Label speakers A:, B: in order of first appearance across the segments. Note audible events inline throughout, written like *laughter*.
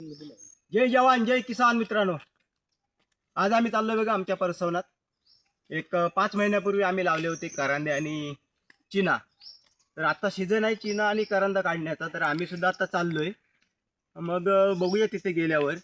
A: जय जवान जय किसान मित्रांनो. आज आम्ही चाललो बघा आमच्या परसवनात. एक पाच महिन्यापूर्वी आम्ही लावले होते करांदे आणि चिना. तर आता सीझन आहे चिना आणि करंदा काढण्याचा तर आम्ही सुद्धा आता चाललोय. मग बघूया तिथे गेल्यावर.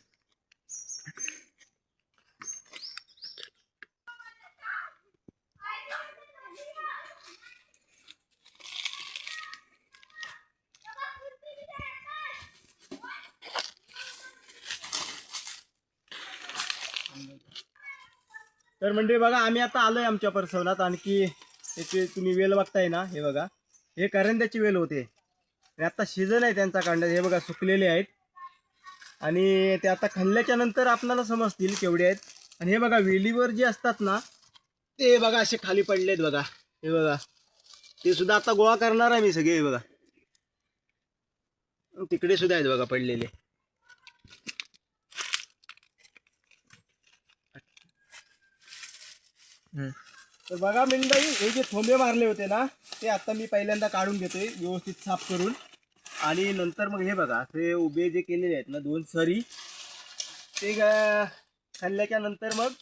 A: तर म्हणजे बघा आम्ही आता आलोय आमच्या परसवनात आणखी याचे तुम्ही वेल बघताय ना हे बघा. हे करंद्याची वेल होते. आणि आता शिजन आहे त्यांचा कांड्याचा हे बघा सुकलेले आहेत. आणि ते आता खाल्ल्याच्या नंतर आपणाला समजतील केवढे आहेत. आणि हे बघा वेलीवर जे असतात ना ते बघा असे खाली पडले आहेत बघा. हे बघा. ते सुद्धा आता गोळा करणार आहे मी सगळे हे बघा. तिकडे सुद्धा आहेत बघा पडलेले. तर बघा मंडळी हे जे थोंबे मारले होते ना ते आता मी पहिल्यांदा काढून घेतोय व्यवस्थित साफ करून. आणि नंतर मग हे बघा ते उभे जे केलेले आहेत ना दोन सरी ते ग- खाल्ल्याच्या नंतर मग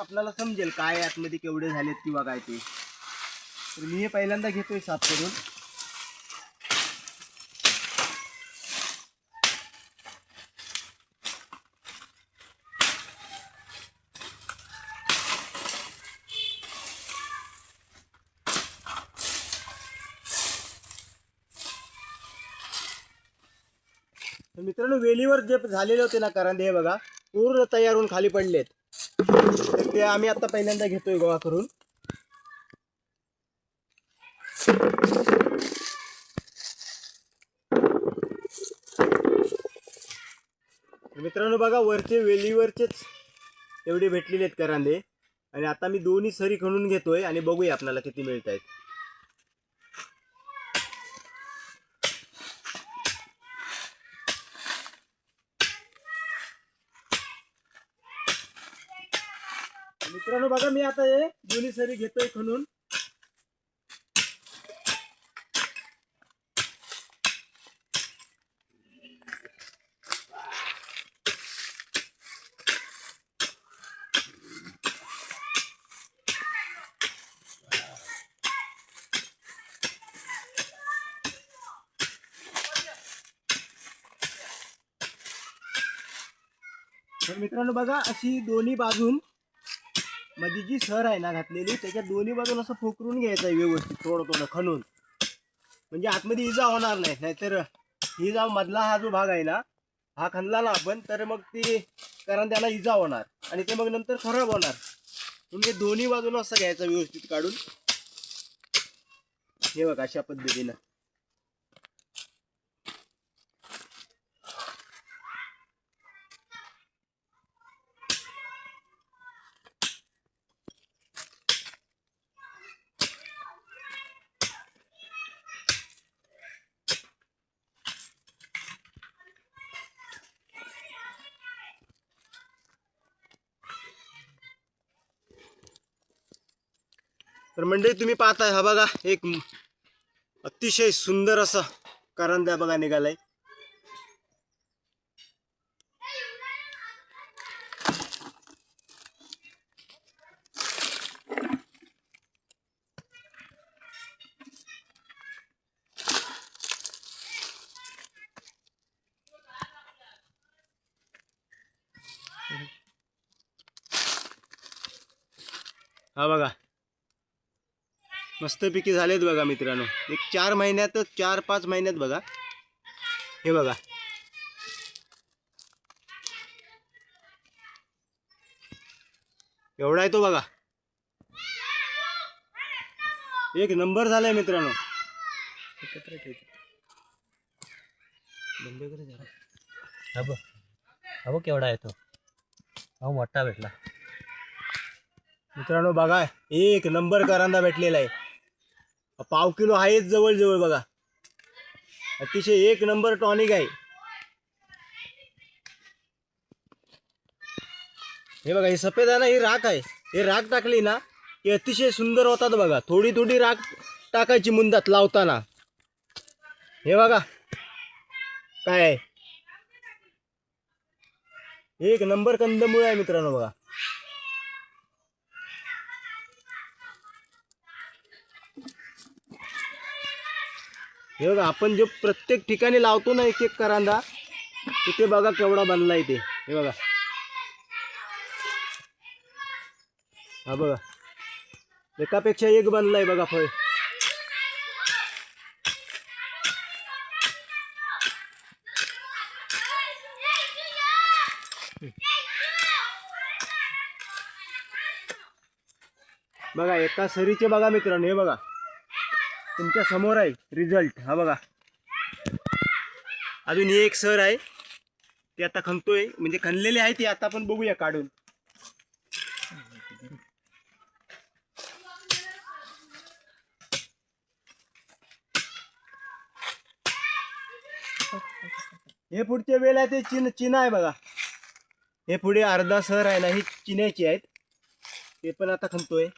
A: आपल्याला समजेल काय आतमध्ये केवढे झालेत किंवा काय ते. तर मी हे पहिल्यांदा घेतोय साफ करून तर मित्रांनो वेलीवर जे झालेले होते ना करांदे हे बघा पूर्ण तयार होऊन खाली पडलेत. तर ते आम्ही आता पहिल्यांदा घेतोय गोळा करून. मित्रांनो बघा वरचे वेलीवरचेच एवढे भेटलेले आहेत करांदे. आणि आता मी दोन्ही सरी खणून घेतोय आणि बघूया आपल्याला किती मिळत आहेत मित्रांनो बघा मी आता हे दोन्ही सरी घेतोय खणून. तर मित्रांनो बघा अशी दोन्ही बाजून मध्ये जी सर आहे ना घातलेली त्याच्या दोन्ही बाजूला असं फोकरून घ्यायचं आहे व्यवस्थित थोडं थोडं खणून. म्हणजे आतमध्ये इजा होणार नाही नाहीतर इजा मधला हा जो भाग आहे ना हा खणला ना आपण तर मग ती कारण त्याला इजा होणार आणि ते मग नंतर खराब होणार. म्हणजे दोन्ही बाजूला असं घ्यायचं व्यवस्थित काढून. हे बघा अशा पद्धतीनं. तर मंडळी तुम्ही पाहताय हा बघा एक अतिशय सुंदर असा करंद्या बघा निघालाय. हा बघा मस्तपैकी झालेत बघा मित्रांनो. एक चार महिन्यातच चार पाच महिन्यात बघा. हे बघा. एवढा आहे तो बघा. एक नंबर झालाय मित्रांनो. एकत्र
B: अबो केवढा आहे तो. अहो मोठा भेटला.
A: मित्रांनो बघा एक नंबर करांदा भेटलेला आहे. पाव किलो आहेच जवळजवळ बघा. अतिशय एक नंबर टॉनिक आहे. हे बघा हे सफेद आहे ना ही राख आहे. हे राख टाकली ना की अतिशय सुंदर होतात बघा. थोडी थोडी राख टाकायची मुंदात लावताना. हे बघा काय आहे? एक नंबर कंदमुळ आहे मित्रांनो बघा. हे बघा आपण जो प्रत्येक ठिकाणी लावतो ना एक एक करांदा तिथे बघा केवढा बनला इथे हे बघा. हा बघा. एकापेक्षा एक बनलाय बघा फळ. बघा एका सरीचे बघा मित्रांनो हे बघा. तुमच्यासमोर आहे रिझल्ट. हा बघा. अजून हे एक सर आहे. ते आता खणतोय. म्हणजे खणलेले आहे ते आता आपण बघूया काढून. हे पुढचे वेल आहे ते चिन चिना आहे बघा. हे पुढे अर्धा सर आहे ना ही चिन्याची आहेत. ते पण आता खणतोय.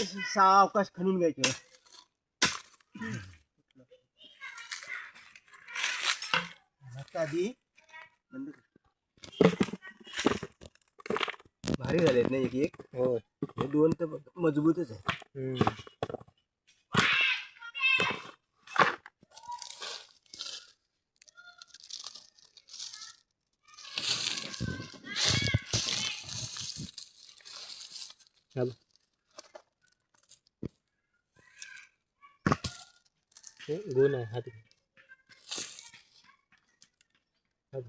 A: सहा अवकाश खणून घ्यायचे. आधी बंद. भारी झालेत ना एक एक?
B: हो
A: हे दोन तर मजबूतच आहे.
B: गुण आहे. हात हात.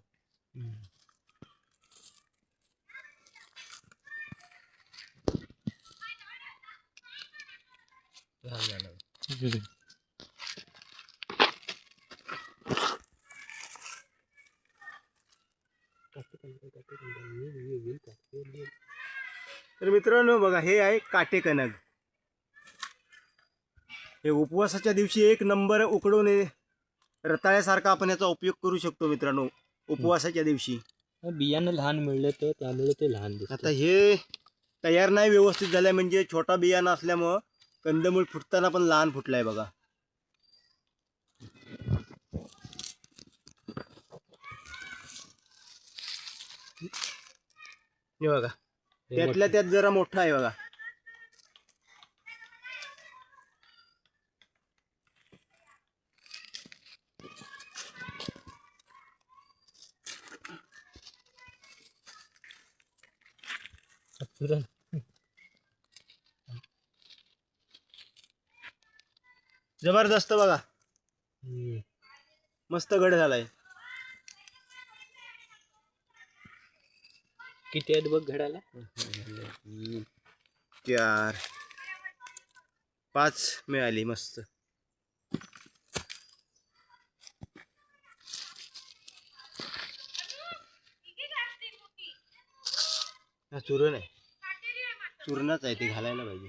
A: तर मित्रांनो बघा हे आहे काटे कणक हे उपवासाच्या दिवशी एक नंबर उकडून रताळ्यासारखा आपण याचा उपयोग करू शकतो मित्रांनो उपवासाच्या दिवशी.
B: बियाणं लहान मिळलं तर त्यामुळे ते लहान दिसत.
A: आता हे तयार नाही व्यवस्थित झालंय म्हणजे छोटा बियाणं असल्यामुळं कंदमूळ फुटताना पण लहान फुटलाय बघा. हे बघा त्यातल्या त्यात जरा मोठा आहे बघा.
B: पुरण
A: जबरदस्त बघा. मस्त गड झालाय.
B: किती आहेत बघ घडाला
A: चार. पाच मिळाली मस्त. हा चूर्ण आहे. चूर्णच आहे ते घालायला पाहिजे.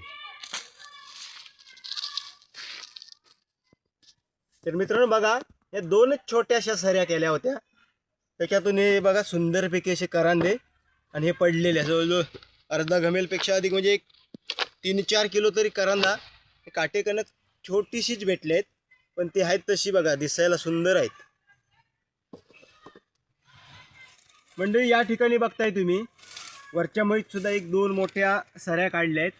A: तर मित्रांनो बघा या दोनच छोट्याशा सऱ्या केल्या होत्या. त्याच्यातून हे बघा सुंदरपैकी असे करांदे आणि हे पडलेले जवळजवळ अर्धा घमेलपेक्षा अधिक म्हणजे एक तीन चार किलो तरी करांदा. हे काटे कणक छोटीशीच भेटले आहेत पण ती आहेत तशी बघा दिसायला सुंदर आहेत. मंडळी या ठिकाणी बघताय तुम्ही. वरच्या सुद्धा एक दोन मोठ्या सऱ्या काढल्या आहेत.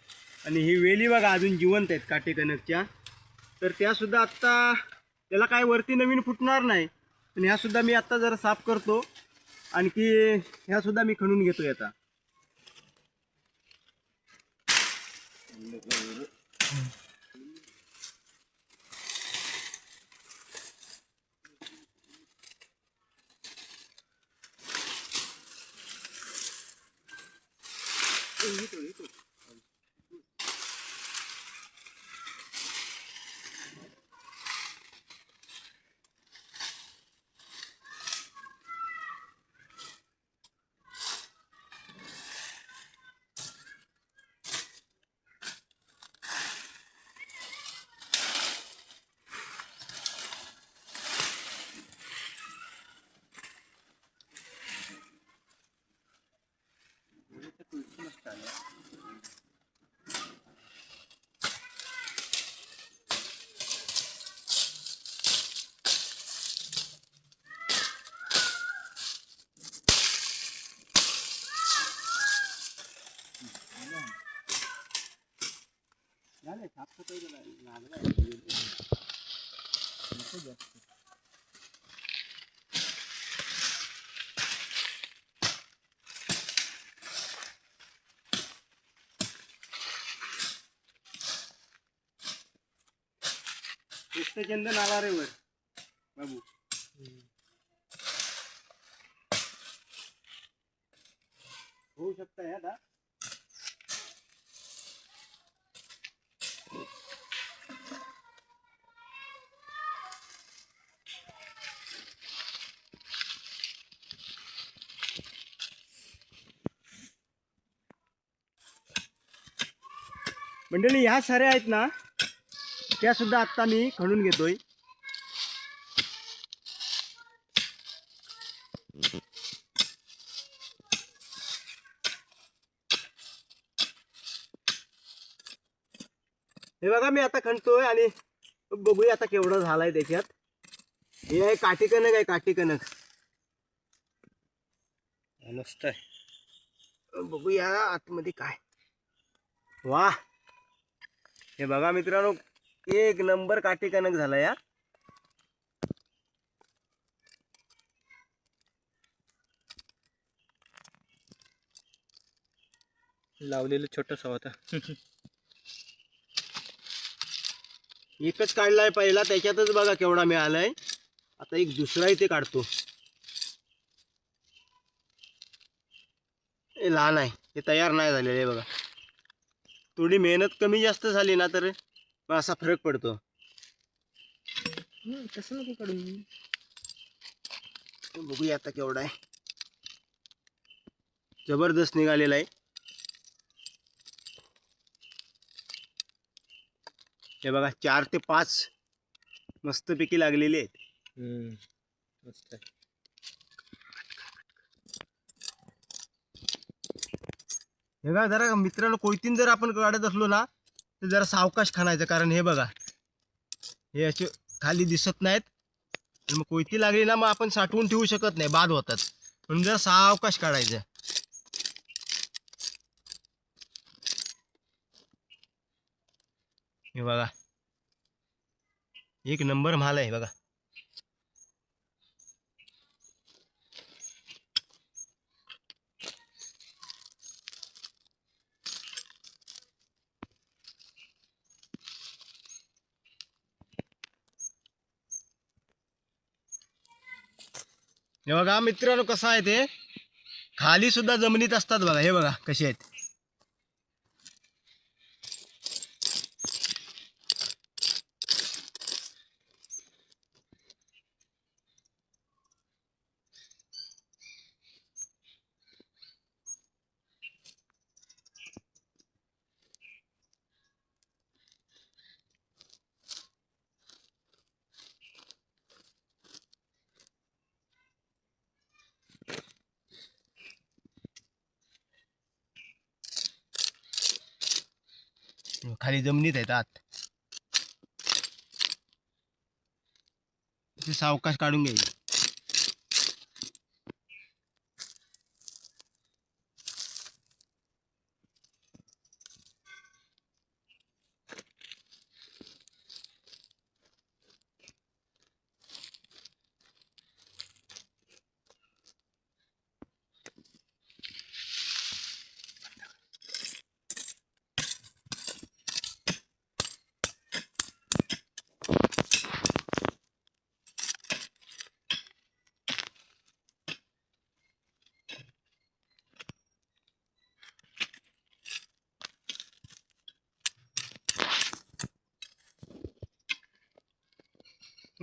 A: आणि ही वेली बघा अजून जिवंत आहेत काटे कणकच्या तर त्यासुद्धा आत्ता त्याला काय वरती नवीन फुटणार नाही. पण ह्यासुद्धा मी आत्ता जरा साफ करतो. आणखी ह्यासुद्धा मी खणून घेतो आता. चंदन आला रे वर बाबू। होऊ शकता आता मंडळी ह्या साऱ्या आहेत ना त्या सुद्धा आत्ता मी खणून घेतोय. हे बघा मी आता खणतोय आणि बघूया आता केवढं झालंय त्याच्यात. हे आहे काठी कणक आहे काठी कणक
B: मस्त आहे.
A: बघूया आतमध्ये काय. वा हे बघा मित्रांनो एक नंबर काठी कणक झाला या.
B: लावलेलं छोटस होता. *laughs*
A: एकच काढलाय पहिला त्याच्यातच बघा केवढा मिळालाय. आता एक दुसरा इथे काढतो. हे लहान आहे हे तयार नाही झालेलं आहे बघा. थोडी मेहनत कमी जास्त झाली ना तर मग असा फरक पडतो.
B: तसं नको काढून
A: बघूया आता केवढा आहे. जबरदस्त निघालेला आहे. हे बघा चार ते पाच मस्तपैकी लागलेले आहेत.
B: मस्त
A: हे बघा जरा मित्रांनो कोयतीन जर आपण काढत असलो ना तर जरा सावकाश खाणायचं कारण हे बघा हे असे खाली दिसत नाहीत. मग कोयती लागली ना मग आपण साठवून ठेवू शकत नाही बाद होतात. म्हणून जरा सावकाश काढायचं. हे बघा. एक नंबर माल आहे बघा. हे बघा मित्रांनो कसं आहे ते? खाली सुद्धा जमिनीत असतात बघा हे बघा कसे आहेत. खाली जमिनीत आहेत आत. ते सावकाश काढून घ्यायचे.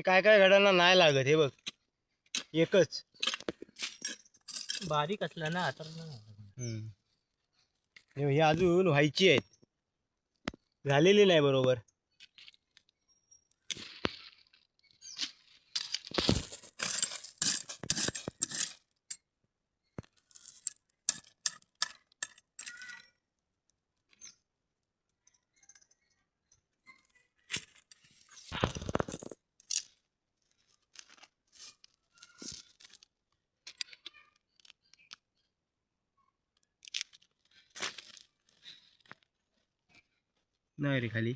A: काय काय घडांना नाही लागत हे बघ. एकच.
B: बारीक असला ना
A: हे हे अजून व्हायची आहेत. झालेली नाही बरोबर. नाही रे खाली.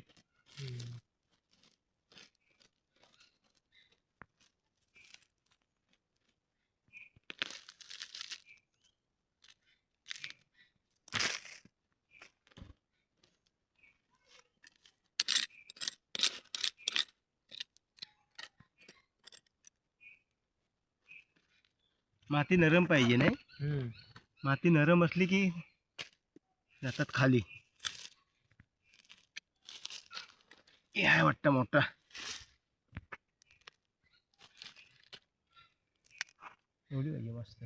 A: माती नरम पाहिजे नाही? माती नरम असली की जातात खाली. हे आहे वाटतं मोठा. एवढी पाहिजे मस्त.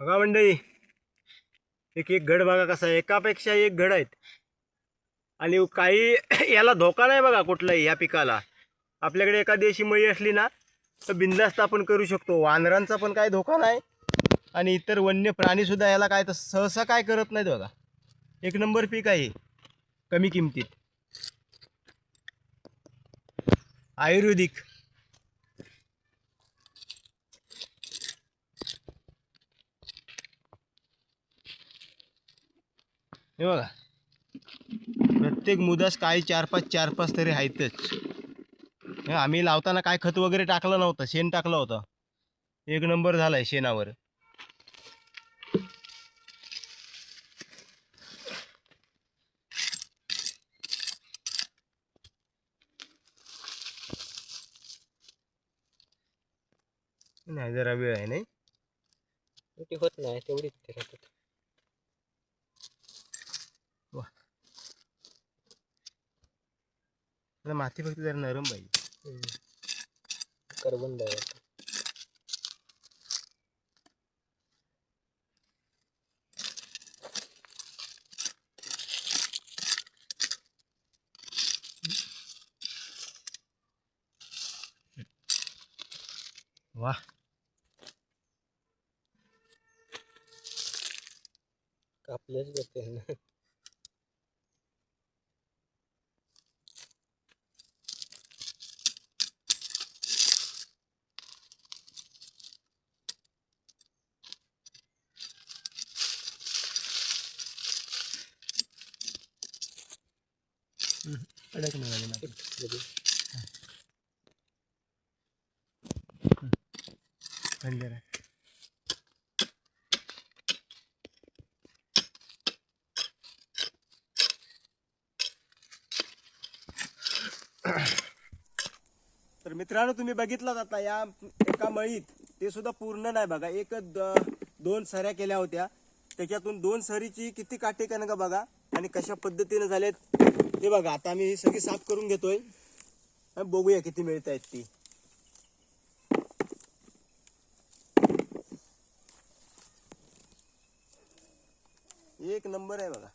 A: बघा मंडळी एक एक घड बघा कसा आहे. एकापेक्षा एक घड आहेत. आणि काही *coughs* याला धोका नाही बघा कुठलाही या पिकाला. आपल्याकडे एका देशी मळी असली ना तर बिंदास्त आपण करू शकतो. वानरांचा पण काही धोका नाही. आणि इतर वन्य प्राणीसुद्धा याला काय तर सहसा काय करत नाहीत बघा. एक नंबर पीक आहे कमी किमतीत. आयुर्वेदिक. हे बघा. प्रत्येक मुदास काही चार पाच चार पाच तरी आहेतच आम्ही लावताना काय खत वगैरे टाकलं नव्हतं शेण टाकलं होतं. एक नंबर झालाय शेणावर. नाही जरा वेळ आहे नाही?
B: होत नाही तेवढीच. ते
A: फक्त जरा नरम पाहिजे.
B: कार्बन आहे आता.
A: वा
B: कापलेच जाते ना
A: कडक निघाली माती तर मित्रांनो तुम्ही बघितलात आता या एका मळीत ते सुद्धा पूर्ण नाही बघा. एक दोन सऱ्या केल्या होत्या. त्याच्यातून दोन सरीची किती काटे का बघा? आणि कशा पद्धतीने झालेत? ते बघा आता आम्ही ही सगळी साफ करून घेतोय. बघूया किती मिळत आहेत ती. एक नंबर आहे बघा.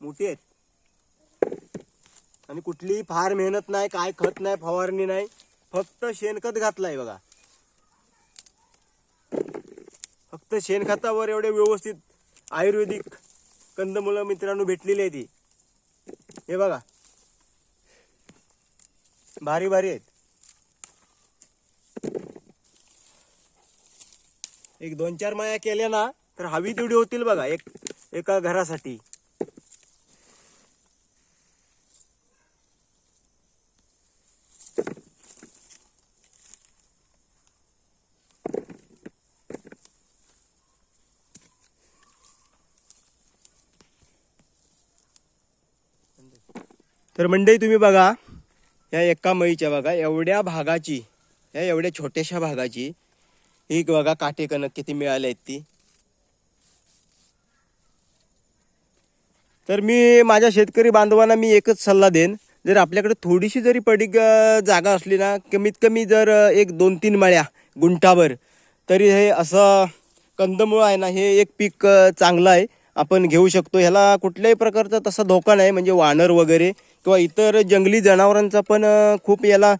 A: मोठी आहेत. आणि कुठलीही फार मेहनत नाही काय खत नाही फवारणी नाही. फक्त शेणखत घातलंय बघा. फक्त शेणखतावर एवढे व्यवस्थित आयुर्वेदिक कंदमुळं मित्रांनो भेटलेली आहे ती. हे बघा. भारी भारी आहेत. एक दोन चार माया केल्या ना तर हवी तेवढी होतील बघा एक एका घरासाठी. तर मंडळी तुम्ही बघा या एका मळीच्या बघा एवढ्या भागाची या एवढ्या छोट्याशा भागाची ही बघा काटे कणक किती मिळाले आहेत ती. तर मी माझ्या शेतकरी बांधवांना मी एकच सल्ला देईन जर आपल्याकडे थोडीशी जरी पडीक जागा असली ना कमीत कमी जर एक दोन तीन मळ्या गुंठावर तरी हे असं कंदमुळं आहे ना हे एक पीक चांगलं आहे. आपण घेऊ शकतो. ह्याला कुठल्याही प्रकारचा तसा धोका नाही म्हणजे वानर वगैरे किंवा इतर जंगली जनावरांचा पण खूप याला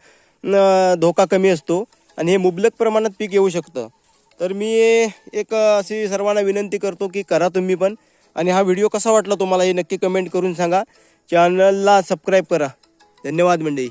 A: धोका कमी असतो आणि हे मुबलक प्रमाणात पीक येऊ शकतं. तर मी एक अशी सर्वांना विनंती करतो की करा तुम्ही पण. आणि हा व्हिडिओ कसा वाटला तुम्हाला हे नक्की कमेंट करून सांगा. चॅनलला सबस्क्राईब करा. धन्यवाद मंडळी.